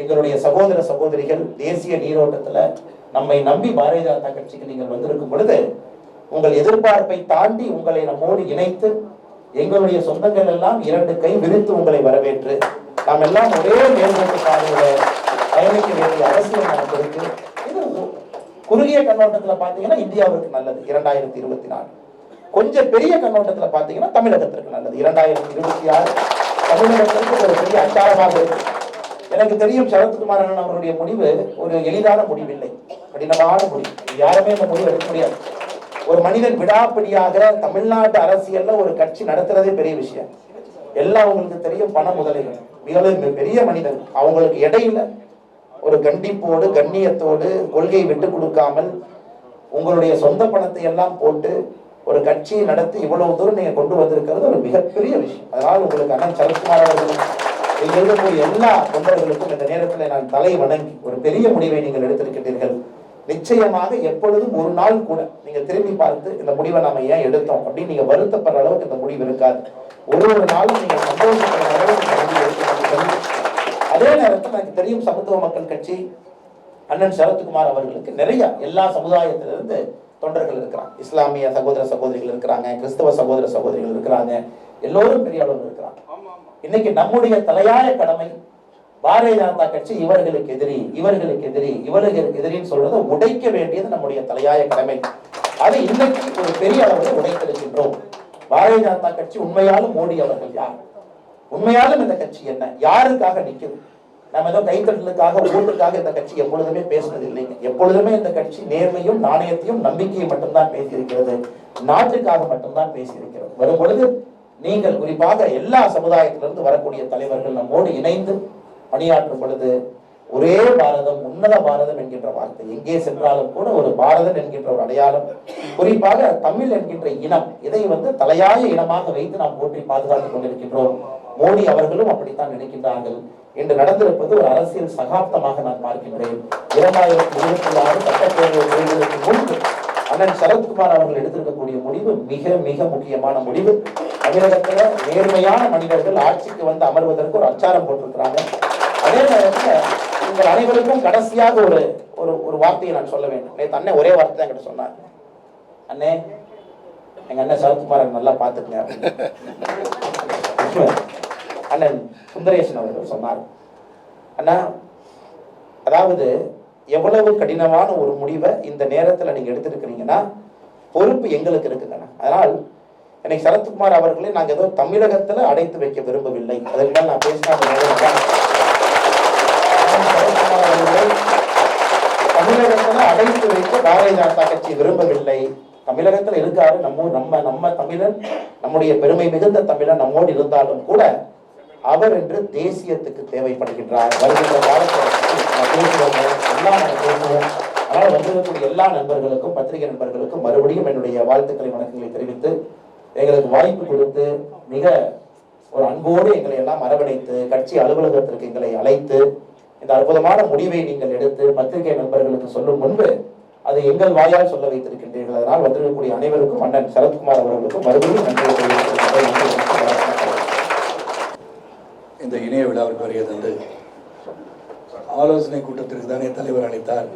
எங்களுடைய சகோதர சகோதரிகள் தேசிய நீரோட்டத்துல நம்மை நம்பி பாரதிய ஜனதா கட்சிக்கு நீங்கள் வந்திருக்கும் பொழுது உங்கள் எதிர்பார்ப்பை தாண்டி உங்களை நம்மோடு இணைத்து எங்களுடைய சொந்தங்கள் எல்லாம் இரண்டு கை விரித்து உங்களை வரவேற்று நாம் எல்லாம் ஒரே மேம்பட்டு பாதையில பயணிக்க வேண்டிய அவசியம் நமக்கு இருக்கு. இது குறுகிய கண்ணோட்டத்துல பாத்தீங்கன்னா இந்தியாவிற்கு நல்லது இரண்டாயிரத்தி இருபத்தி நாலு. கொஞ்சம் பெரிய கண்ணோட்டத்துல பாத்தீங்கன்னா தமிழகத்திற்கு நல்லது இரண்டாயிரத்தி இருபத்தி ஆறு தமிழகத்திற்கு ஒரு பெரிய அச்சாரமாக இருக்கு. எனக்கு தெரியும் சரத்குமார் அண்ணன் அவருடைய முடிவு ஒரு எளிதான முடிவில்லை. கடினமான முடிவு. யாருமே இந்த முடிவு எடுக்க முடியாது. ஒரு மனிதன் விடாப்பிடியாக தமிழ்நாட்டு அரசியல்ல ஒரு கட்சி நடத்துறதே பெரிய விஷயம். எல்லாம் அவங்களுக்கு தெரியும் பண முதலைகள். மிகவும் பெரிய மனிதன். அவங்களுக்கு இடையில ஒரு கண்டிப்போடு கண்ணியத்தோடு கொள்கையை விட்டு கொடுக்காமல் உங்களுடைய சொந்த பணத்தை எல்லாம் போட்டு ஒரு கட்சியை நடத்தி இவ்வளவு தூரம் நீங்க கொண்டு வந்திருக்கிறது ஒரு மிகப்பெரிய விஷயம். அதனால் உங்களுக்கு அண்ணன் சரத்குமார் அவர்கள் இங்க இருக்கக்கூடிய எல்லா தொண்டர்களுக்கும் இந்த நேரத்தில் நான் தலை வணங்கி ஒரு பெரிய முடிவை நீங்கள் எடுத்திருக்கிறீர்கள் நிச்சயமாக எப்பொழுதும் ஒரு நாள் கூட நீங்க திரும்பி பார்த்து இந்த முடிவை நாம ஏன் எடுத்தோம் அப்படின்னு நீங்க வருத்தப்படுற அளவுக்கு இந்த முடிவு இருக்காது. ஒரு ஒரு நாளும் நீங்க சந்தோஷப்படுற அளவுக்கு அதே நேரத்தில் எனக்கு தெரியும் சமத்துவ மக்கள் கட்சி அண்ணன் சரத்குமார் அவர்களுக்கு நிறைய எல்லா சமுதாயத்திலிருந்து தொண்டர்கள் இருக்கிறாங்க. இஸ்லாமிய சகோதர சகோதரிகள் இருக்கிறாங்க கிறிஸ்தவ சகோதர சகோதரிகள் இருக்கிறாங்க. எல்லோரும் பெரிய அளவில் இருக்கிறாங்க. இன்னைக்கு நம்முடைய தலையாய கடமை பாரதிய ஜனதா கட்சி இவர்களுக்கு எதிரி இவர்களுக்கு எதிரி இவர்களுக்கு எதிரின்னு சொல்றதை உடைக்க வேண்டியது நம்முடைய தலையாய கடமை. அதை இன்னைக்கு ஒரு பெரிய அளவில் உடைத்திருக்கின்றோம். பாரதிய ஜனதா கட்சி உண்மையாலும் மோடி அவர்கள் யார்? உண்மையாலும் இந்த கட்சி என்ன? யாருக்காக நிற்குது நம்ம ஏதோ கைத்தட்டலுக்காக ஓட்டுக்காக இந்த கட்சி எப்பொழுதுமே பேசுனது இல்லைங்க. எப்பொழுதுமே இந்த கட்சி நேர்மையும் நாணயத்தையும் நம்பிக்கையும் மட்டும்தான் பேசியிருக்கிறது. நாட்டுக்காக மட்டும்தான் பேசியிருக்கிறது. வரும் பொழுது நீங்கள் குறிப்பாக எல்லா சமுதாயத்திலிருந்து வரக்கூடிய தலைவர்கள் நம்மோடு இணைந்து பணியாற்றும் பொழுது ஒரே பாரதம் உன்னத பாரதம் என்கின்ற வார்த்தை. எங்கே சென்றாலும் கூட ஒரு பாரதம் என்கின்ற ஒரு அடையாளம். குறிப்பாக தமிழ் என்கின்ற இனம் இதை வந்து தலையாய இனமாக வைத்து நாம் போற்றி பாதுகாத்துக் கொண்டிருக்கின்றோம். மோடி அவர்களும் அப்படித்தான் நினைக்கின்றார்கள். என்று நடந்திருப்பது ஒரு அரசியல் சகாப்தமாக நான் பார்க்கின்றேன். இரண்டாயிரத்தி இருபத்தி ஆறு சட்டப்பேரவை தேர்தலுக்கு முன்பு அண்ணன் சரத்குமார் அவர்கள் எடுத்திருக்கக்கூடிய முடிவு மிக மிக முக்கியமான முடிவு. தமிழகத்துல நேர்மையான மனிதர்கள் ஆட்சிக்கு வந்து அமர்வதற்கு ஒரு அச்சாரம் போட்டிருக்கிறாங்க. அதே நேரத்துல உங்கள் அனைவருக்கும் கடைசியாக ஒரு ஒரு ஒரு வார்த்தையை நான் சொல்ல வேண்டும். நேற்று அண்ணன் ஒரே வார்த்தை தான் என்கிட்ட சொன்னார். அண்ணே எங்க அண்ணன் சரத்குமார் நல்லா பார்த்துக்கங்க அண்ணன் சுந்தரேசன் அவர்கள் சொன்னார். அண்ணா அதாவது எவ்வளவு கடினமான ஒரு முடிவை இந்த நேரத்தில் நீங்க எடுத்திருக்கிறீங்கன்னா பொறுப்பு எங்களுக்கு இருக்குங்கண்ணா. அதனால் எனக்கு சரத்குமார் அவர்களை நாங்கள் ஏதோ தமிழகத்தில் அடைத்து வைக்க விரும்பவில்லை. அதற்கு மேல் நான் பேசினா தமிழகத்தில் நேரம் அடைத்து வைக்க பாரதிய ஜனதா கட்சி விரும்பவில்லை. தமிழகத்தில் இருக்காரு. நம்ம நம்ம நம்ம தமிழன் நம்முடைய பெருமை மிகுந்த தமிழன் நம்மோடு இருந்தாலும் கூட அவர் என்று தேசியத்துக்கு தேவைப்படுகின்றார். வருகின்ற காலத்தில் பேசுவோம், எல்லாம் பேசுவோம் அதனால் வந்திருக்கக்கூடிய எல்லா நண்பர்களுக்கும் பத்திரிகை நண்பர்களுக்கும் மறுபடியும் என்னுடைய வாழ்த்துக்களை வணக்கங்களை தெரிவித்து எங்களுக்கு வாய்ப்பு கொடுத்து மிக ஒரு அன்போடு எங்களை எல்லாம் அரவணைத்து கட்சி அலுவலகத்திற்கு எங்களை அழைத்து இந்த அற்புதமான முடிவை நீங்கள் எடுத்து பத்திரிகை நண்பர்களுக்கு சொல்லும் முன்பு அதை எங்கள் வாயால் சொல்ல வைத்திருக்கின்றீர்கள் அதனால் வந்திருக்கக்கூடிய அனைவருக்கும் அண்ணன் சரத்குமார் அவர்களுக்கும் மறுபடியும் நன்றி இந்த இணைய விழாவிற்கு வருகிறது ஆலோசனை கூட்டத்திற்கு தானே தலைவர் அழைத்தார்.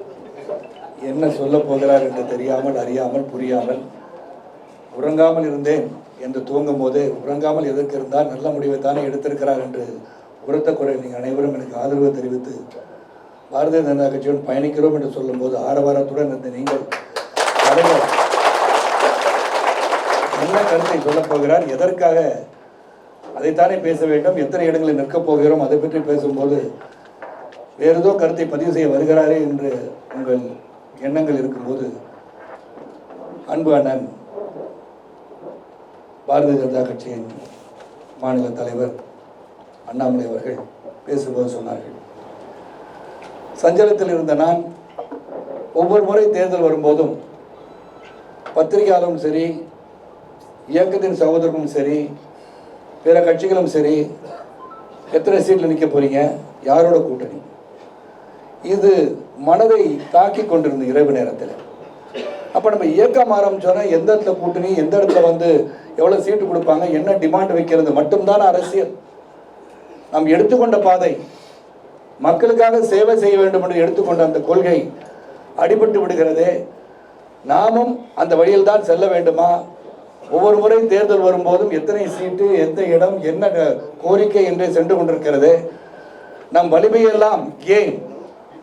என்ன சொல்ல போகிறார் என்று தெரியாமல் அறியாமல் புரியாமல் உறங்காமல் இருந்தேன் என்று தூங்கும் போது உறங்காமல் எதற்கு இருந்தால் நல்ல முடிவை தானே எடுத்திருக்கிறார் என்று உரத்த குறை நீங்கள் அனைவரும் எனக்கு ஆதரவு தெரிவித்து பாரதிய ஜனதா கட்சியுடன் பயணிக்கிறோம் என்று சொல்லும்போது ஆரவாரத்துடன் இருந்த நீங்கள் என்ன கருத்தை சொல்லப் போகிறார்? எதற்காக? அதைத்தானே பேச வேண்டும். எத்தனை இடங்களில் நிற்கப் போகிறோம்? அதை பற்றி பேசும்போது வேறு ஏதோ கருத்தை பதிவு செய்ய வருகிறாரே என்று உங்கள் எண்ணங்கள் இருக்கும்போது அன்பு அண்ணன் பாரதிய ஜனதா கட்சியின் மாநில தலைவர் அண்ணாமலை அவர்கள் பேசும்போது சொன்னார்கள். சஞ்சலத்தில் இருந்த நான் ஒவ்வொரு முறை தேர்தல் வரும்போதும் பத்திரிகையாளரும் சரி இயக்கத்தின் சகோதரரும் சரி பிற கட்சிகளும் சரி எத்தனை சீட்டில் நிற்க போகிறீங்க யாரோட கூட்டணி? இது மனதை தாக்கி கொண்டிருந்த இரவு நேரத்தில். அப்போ நம்ம இயக்கம் ஆரம்பிச்சோன்னா எந்த இடத்துல கூட்டணி எந்த இடத்துல வந்து எவ்வளோ சீட்டு கொடுப்பாங்க என்ன டிமாண்ட் வைக்கிறது மட்டும்தான் அரசியல். நாம் எடுத்துக்கொண்ட பாதை மக்களுக்காக சேவை செய்ய வேண்டும் என்று எடுத்துக்கொண்ட அந்த கொள்கை அடிபட்டு விடுகிறதே. நாமும் அந்த வழியில் தான் செல்ல வேண்டுமா? ஒவ்வொரு முறை தேர்தல் வரும்போதும் எத்தனை சீட்டு எந்த இடம் என்ன கோரிக்கை என்றே சென்று கொண்டிருக்கிறது. நம் வலிமையெல்லாம் ஏன்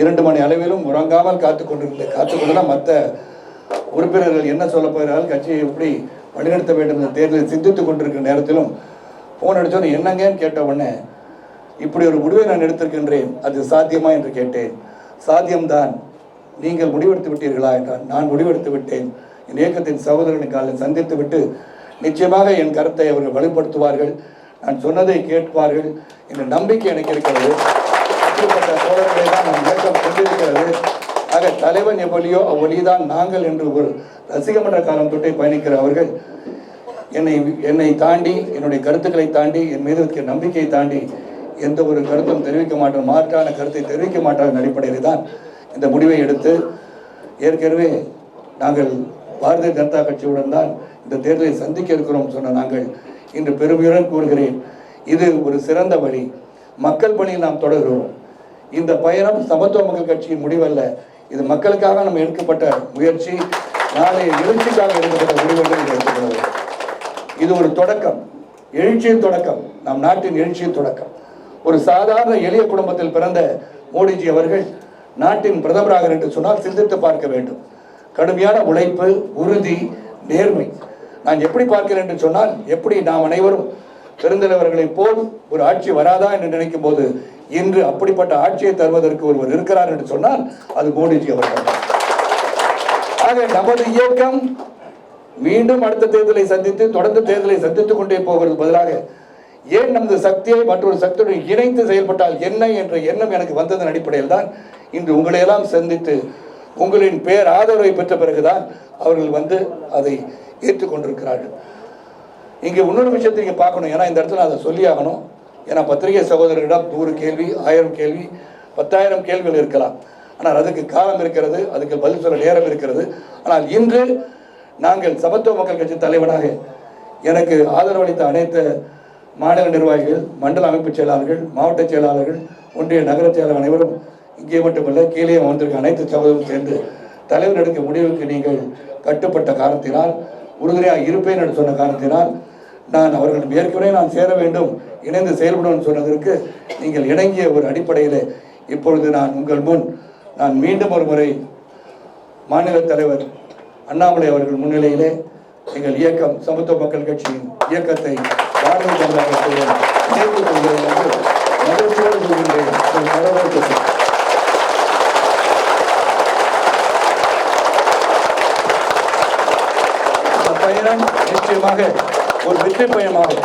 இரண்டு மணி அளவிலும் உறங்காமல் காத்து கொண்டிருந்த காத்து கொண்டுனா மற்ற உறுப்பினர்கள் என்ன சொல்ல போகிறார்கள் கட்சியை எப்படி வழிநடத்த வேண்டும் என்ற தேர்தலில் சிந்தித்துக் கொண்டிருக்கிற நேரத்திலும் ஃபோன் அடித்தோன்னு என்னங்கன்னு கேட்ட உடனே இப்படி ஒரு முடிவை நான் எடுத்திருக்கின்றேன் அது சாத்தியமா என்று கேட்டேன். சாத்தியம்தான். நீங்கள் முடிவெடுத்து விட்டீர்களா என்றால் நான் முடிவெடுத்து விட்டேன். என் இயக்கத்தின் சகோதரனை காலையில் சந்தித்து விட்டு நிச்சயமாக என் கருத்தை அவர்கள் வலுப்படுத்துவார்கள். நான் சொன்னதை கேட்பார்கள். என்ற நம்பிக்கை எனக்கு இருக்கிறது. அப்படிப்பட்ட சோழர்களை தான் நம் இயக்கம் கொண்டிருக்கிறது. ஆக தலைவன் எவ்வளியோ அவ்வழிதான் நாங்கள் என்று ஒரு ரசிகமன்ற காலம் தொட்டே பயணிக்கிற அவர்கள் என்னை என்னை தாண்டி என்னுடைய கருத்துக்களை தாண்டி என் மீது இருக்கிற நம்பிக்கையை தாண்டி எந்த ஒரு கருத்தும் தெரிவிக்க மாட்டோம் மாற்றான கருத்தை தெரிவிக்க மாட்டார்கள் அடிப்படையில் தான் இந்த முடிவை எடுத்து ஏற்கனவே நாங்கள் பாரதிய ஜனதா கட்சியுடன் தான் இந்த தேர்தலை சந்திக்க இருக்கிறோம் சொன்ன நாங்கள் இன்று பெருமையுடன் கூறுகிறேன். இது ஒரு சிறந்த வழி. மக்கள் பணியில் நாம் தொடர்கிறோம். இந்த பயணம் சமத்துவ மக்கள் கட்சியின் முடிவல்ல. இது மக்களுக்காக நம்ம எடுக்கப்பட்ட முயற்சி. நாளைய எழுச்சிக்காக எடுக்கப்பட்ட முடிவு என்று இது ஒரு தொடக்கம். எழுச்சியின் தொடக்கம். நம் நாட்டின் எழுச்சியின் தொடக்கம். ஒரு சாதாரண எளிய குடும்பத்தில் பிறந்த மோடிஜி அவர்கள் நாட்டின் பிரதமராக என்று சொன்னால் சிந்தித்து பார்க்க வேண்டும். கடுமையான உழைப்பு உறுதி நேர்மை. நான் எப்படி பார்க்கிறேன் என்று சொன்னால் எப்படி நாம் அனைவரும் பெருந்தலைவர்களைப் போல் ஒரு ஆட்சி வராதா என்று நினைக்கும் போது இன்று அப்படிப்பட்ட ஆட்சியை தருவதற்கு ஒருவர் இருக்கிறார் என்று சொன்னால் அது மோடிஜி அவர்கள். ஆக நமது இயக்கம் மீண்டும் அடுத்த தேர்தலை சந்தித்து தொடர்ந்து தேர்தலை சந்தித்துக் கொண்டே போகிறது பதிலாக ஏன் நமது சக்தியை மற்றொரு சக்தியுடன் இணைந்து செயல்பட்டால் என்ன என்ற எண்ணம் எனக்கு வந்ததன் அடிப்படையில் தான் இன்று உங்களையெல்லாம் சந்தித்து உங்களின் பேர் ஆதரவை பெற்ற பிறகுதான் அவர்கள் வந்து அதை ஏற்றுக்கொண்டிருக்கிறார்கள். இங்கே இன்னொரு விஷயத்தை நீங்கள் பார்க்கணும். ஏன்னா இந்த இடத்துல அதை சொல்லி ஆகணும் ஏன்னா பத்திரிகை சகோதரர்களிடம் நூறு கேள்வி ஆயிரம் கேள்வி பத்தாயிரம் கேள்விகள் இருக்கலாம். ஆனால் அதுக்கு காலம் இருக்கிறது அதுக்கு பதில் சொல்ல நேரம் இருக்கிறது. ஆனால் இன்று நாங்கள் சமத்துவ மக்கள் கட்சி தலைவனாக எனக்கு ஆதரவளித்த அனைத்து மாநில நிர்வாகிகள் மண்டல அமைப்பு செயலாளர்கள் மாவட்ட செயலாளர்கள் ஒன்றிய நகர செயலாளர் அனைவரும் இங்கே மட்டுமல்ல கீழே வந்திருக்க அனைத்து சகோதரரும் சேர்ந்து தலைவர் எடுக்க முடிவுக்கு நீங்கள் கட்டுப்பட்ட காரணத்தினால் உறுதுணையாக இருப்பேன் என்று சொன்ன காரணத்தினால் நான் அவர்களிடம் ஏற்கனவே நான் சேர வேண்டும். இணைந்து செயல்படும் சொன்னதற்கு நீங்கள் இணங்கிய ஒரு அடிப்படையில் இப்பொழுது நான் உங்கள் முன் நான் மீண்டும் ஒரு முறை மாநில தலைவர் அண்ணாமலை அவர்கள் முன்னிலையிலே எங்கள் இயக்கம் சமத்துவ மக்கள் கட்சியின் இயக்கத்தை பாரதிய ஜனதா கட்சியுடன் இணைத்துக் கொள்கிறேன் என்று மகிழ்ச்சியோடு சொல்கின்றேன். பயணம் நிச்சயமாக ஒரு வெற்றி பயணமாகும்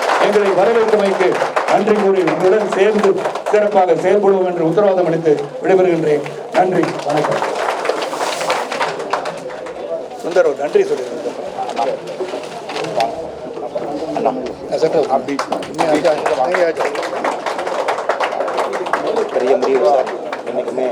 எங்களை வரவேற்றமைக்கு நன்றி கூறி உங்களுடன் சேர்ந்து சிறப்பாக செயல்படுவோம் என்று உத்தரவாதம் அளித்து விடைபெறுகின்றேன். நன்றி வணக்கம். சுந்தர் நன்றி சொல்லியிருந்தேன் பெரிய முடிவு சார். என்னைக்குமே